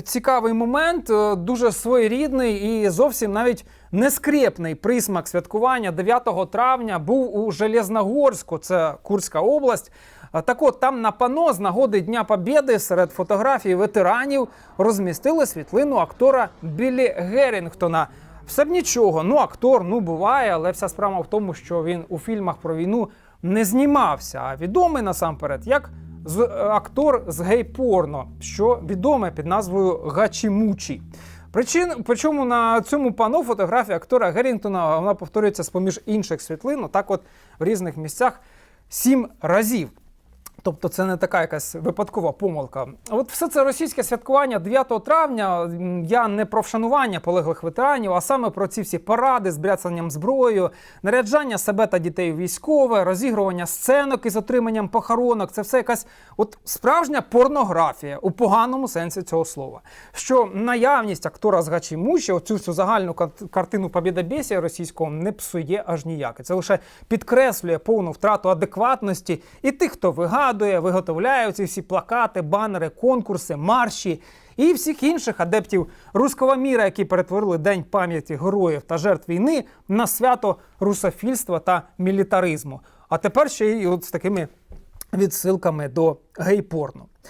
Цікавий момент, е, дуже своєрідний і зовсім навіть нескрепний присмак святкування 9 травня був у Железногорську, це Курська область. Так от там на пано з нагоди Дня Побєди серед фотографій ветеранів розмістили світлину актора Біллі Герінгтона. Все б нічого, ну актор, ну буває, але вся справа в тому, що він у фільмах про війну не знімався, а відомий насамперед як з е, актор з гей-порно, що відоме під назвою Гачімучі. Причин, причому на цьому пано фотографія актора Герінгтона вона повторюється з поміж інших світлин, так от в різних місцях сім разів. Тобто це не така якась випадкова помилка. От все це російське святкування 9 травня. Я не про вшанування полеглих ветеранів, а саме про ці всі паради з бряцанням зброєю, наряджання себе та дітей у військове, розігрування сценок із отриманням похоронок. Це все якась от справжня порнографія у поганому сенсі цього слова. Що наявність актора з Гачімучі, оцю всю загальну кар- картину побєдобєсія російського не псує аж ніяк. Це лише підкреслює повну втрату адекватності і тих, хто вигадує, виготовляє ці всі плакати, банери, конкурси, марші. І всіх інших адептів руського міра, які перетворили День пам'яті героїв та жертв війни на свято русофільства та мілітаризму. А тепер ще й от з такими відсилками до гей-порно.